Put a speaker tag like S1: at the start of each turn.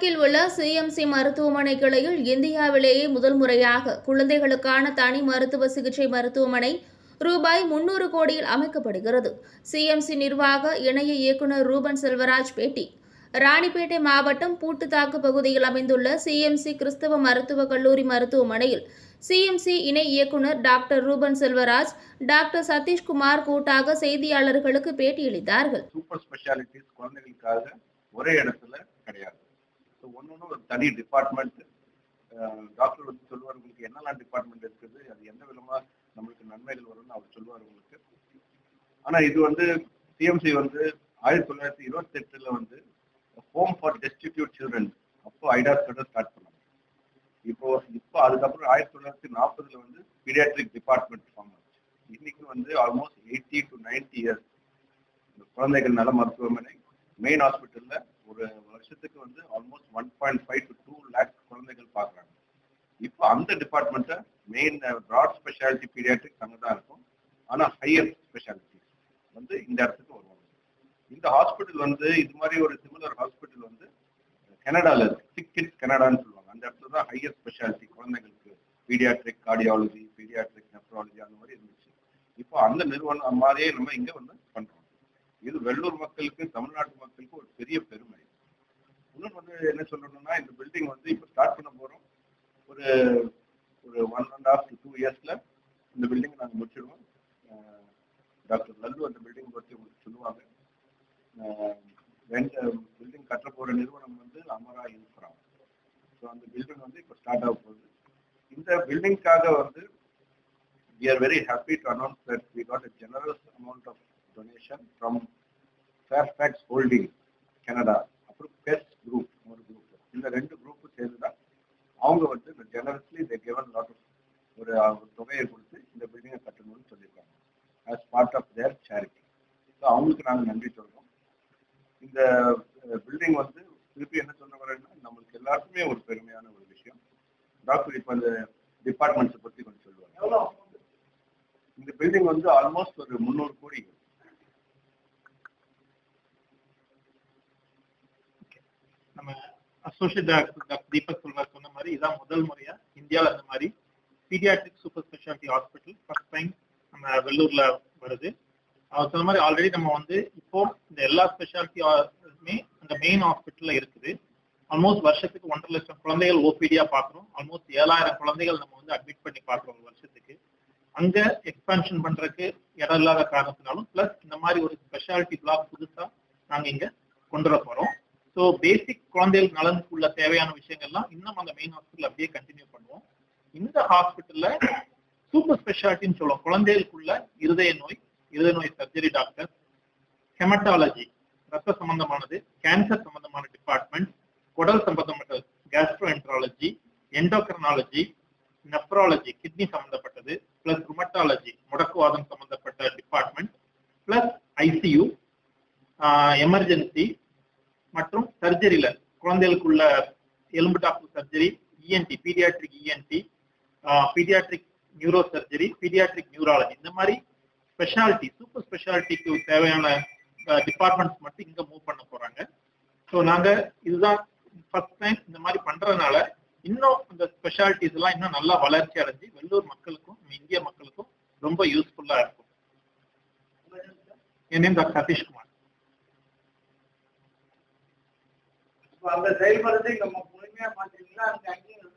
S1: CMC மருத்துவமனை கிளையில் இந்தியாவிலேயே முதல் முறையாக குழந்தைகளுக்கான தனி மருத்துவ சிகிச்சை மருத்துவமனை ரூபாய் முன்னூறு கோடியில் அமைக்கப்படுகிறது. சிஎம்சி நிர்வாக இணைய இயக்குநர் ரூபன் செல்வராஜ் பேட்டி. ராணிப்பேட்டை மாவட்டம் பூட்டுத்தாக்கு பகுதியில் அமைந்துள்ள சிஎம்சி கிறிஸ்தவ மருத்துவக் கல்லூரி மருத்துவமனையில் சிஎம்சி இணை இயக்குனர் doctor Ruben Selvaraj doctor Sathishkumar கூட்டாக செய்தியாளர்களுக்கு பேட்டியளித்தார்கள்.
S2: சூப்பர் ஸ்பெஷாலிட்டிஸ் குழந்தைகளுக்காக ஒரே இடத்துல ஒரு தனி டிபார்ட்மெண்ட் டாக்டர் வந்து சொல்லுவார் உங்களுக்கு என்னெல்லாம் டிபார்ட்மெண்ட் இருக்குது? அது எந்த விதமா நம்மளுக்கு நன்மைகள் வரும்னு அவர் சொல்லுவார் உங்களுக்கு. ஆனா இது வந்து சிஎம்சி வந்து ஆயிரத்தி தொள்ளாயிரத்தி இருபத்தி எட்டுல வந்து ஹோம் ஃபார் டெஸ்டிடியூட் சில்ட்ரன் அப்போ ஐடாஸ் கிட்ட ஸ்டார்ட் பண்ணாங்க. இப்போ இப்போ அதுக்கப்புறம் ஆயிரத்தி தொள்ளாயிரத்தி நாற்பதுல வந்து பீடியாட்ரிக் டிபார்ட்மெண்ட் ஃபார்ம் ஆச்சு. இன்னைக்கு வந்து almost eighty to ninety years இந்த குழந்தைகள் நல மருத்துவமனை மெயின் ஹாஸ்பிட்டல்ல வருஷத்துக்கு வந்து almost one point five to two lakh குழந்தைகள் பார்க்குறாங்க. இப்போ அந்த டிபார்ட்மெண்ட்டை மெயின் ப்ராட் ஸ்பெஷாலிட்டி பீரியாட்ரிக் அங்கே தான் இருக்கும். ஆனால் ஹையர் ஸ்பெஷாலிட்டி வந்து இந்த இடத்துக்கு வருவாங்க. இந்த ஹாஸ்பிட்டல் வந்து இது மாதிரி ஒரு சிமிலர் ஹாஸ்பிட்டல் வந்து கனடாவில் இருக்கு. சிக் கிட்ஸ் கனடான்னு சொல்லுவாங்க. அந்த இடத்துல தான் ஹையர் ஸ்பெஷாலிட்டி குழந்தைங்களுக்கு பீடியாட்ரிக் கார்டியாலஜி பீடியாட்ரிக் நெஃப்ராலஜி அந்த மாதிரி இருந்துச்சு. இப்போ அந்த நிறுவனம் மாதிரியே நம்ம இங்கே வந்து பண்ணுறோம் இது வெள்ளூர் மக்களுக்கு தமிழ்நாட்டு மக்களுக்கு ஒரு பெரிய பெருமை. இன்னொன்று வந்து என்ன சொல்லணும்னா இந்த பில்டிங் வந்து இப்போ ஸ்டார்ட் பண்ண போகிறோம் ஒரு ஒரு one and half to two இயர்ஸில் இந்த பில்டிங் நாங்கள் முடிச்சிடுவோம் டாக்டர் லல்லு அந்த பில்டிங் பற்றி உங்களுக்கு சொல்லுவாங்க. ரெண்டு பில்டிங் கட்ட போகிற நிறுவனம் வந்து அமரா இன்ஃப்ரா. ஸோ அந்த பில்டிங் வந்து இப்போ ஸ்டார்ட் ஆக போகுது. இந்த பில்டிங்காக வந்து we are very happy to announce that we got a generous amount of donation from Fairfax Holding, Canada. இந்த ரெண்டு குரூப் சேர்ந்து தான் அவங்க வந்து இந்த ஜெனரஸ்லி தே கிவன் லாட் ஒரு தொகையை கொடுத்து இந்த பில்டிங்கை கட்டணும்னு சொல்லியிருக்காங்க. As part of their charity so அவங்களுக்கு நாங்கள் நன்றி சொல்றோம். இந்த பில்டிங் வந்து திருப்பி என்ன சொல்ல வரேன்னா நம்மளுக்கு எல்லாருக்குமே ஒரு பெருமையான ஒரு விஷயம். டாக்டர் இப்போ இந்த டிபார்ட்மெண்ட்ஸை பற்றி கொஞ்சம் சொல்லுவாங்க. இந்த பில்டிங் வந்து ஆல்மோஸ்ட் ஒரு முந்நூறு கோடி.
S3: நம்ம அசோசியேட் டாக்டர் தீபக் சொல்வார் சொன்ன மாதிரி இதான் முதல் முறையா இந்தியாவில் அந்த மாதிரி paediatric super speciality hospital first time நம்ம வெள்ளூர்ல வருது. அவர் சொன்ன மாதிரி ஆல்ரெடி நம்ம வந்து இப்போ இந்த எல்லா ஸ்பெஷாலிட்டியுமே அந்த மெயின் ஹாஸ்பிட்டல்ல இருக்குது. ஆல்மோஸ்ட் வருஷத்துக்கு ஒன்றரை லட்சம் குழந்தைகள் ஓபிடியா பாக்குறோம் ஆல்மோஸ்ட் ஏழாயிரம் குழந்தைகள் நம்ம வந்து அட்மிட் பண்ணி பாக்குறோம் வருஷத்துக்கு. அங்க எக்ஸ்பான்ஷன் பண்றதுக்கு இடம் இல்லாத காரணத்தினாலும் பிளஸ் இந்த மாதிரி ஒரு ஸ்பெஷாலிட்டி பிளாக் புதுசா நாங்க இங்க கொண்டு வர போறோம். ஸோ பேசிக் குழந்தைகள் நலனுக்குள்ள தேவையான விஷயங்கள்லாம் இன்னும் அந்த மெயின் ஹாஸ்பிட்டல் அப்படியே கண்டினியூ பண்ணுவோம். இந்த ஹாஸ்பிட்டல்ல சூப்பர் ஸ்பெஷாலிட்டின்னு சொல்லுவோம். குழந்தைகளுக்குள்ள இருதய நோய் இருதய நோய் சர்ஜரி டாக்டர் ஹெமட்டாலஜி ரத்த சம்பந்தமானது கேன்சர் சம்பந்தமான டிபார்ட்மெண்ட் குடல் சம்பந்தப்பட்ட கேஸ்ட்ரோஎன்ட்ராலஜி எண்டோக்ரனாலஜி நெப்ராலஜி கிட்னி சம்பந்தப்பட்டது பிளஸ் ருமட்டாலஜி முடக்குவாதம் சம்பந்தப்பட்ட டிபார்ட்மெண்ட் பிளஸ் ஐசியூ எமர்ஜென்சி மற்றும் சர்ஜரியில குழந்தைகளுக்குள்ள எலும்பு doctor surgery ENT paediatric ENT paediatric neuro surgery paediatric neurology இந்த மாதிரி ஸ்பெஷாலிட்டி சூப்பர் ஸ்பெஷாலிட்டிக்கு தேவையான டிபார்ட்மெண்ட்ஸ் மட்டும் இங்க மூவ் பண்ண போறாங்க. ஸோ நாங்க இதுதான் ஃபர்ஸ்ட் டைம் இந்த மாதிரி பண்றதுனால இன்னும் இந்த ஸ்பெஷாலிட்டிஸ் எல்லாம் இன்னும் நல்லா வளர்ச்சி அடைஞ்சு வெள்ளூர் மக்களுக்கும் நம்ம இந்திய மக்களுக்கும் ரொம்ப யூஸ்ஃபுல்லா இருக்கும். என் நேம் டாக்டர் சதீஷ்குமார்.
S4: அந்த செயல்படுறது நம்ம முழுமையா பாத்தீங்கன்னா அங்க அங்கேயும்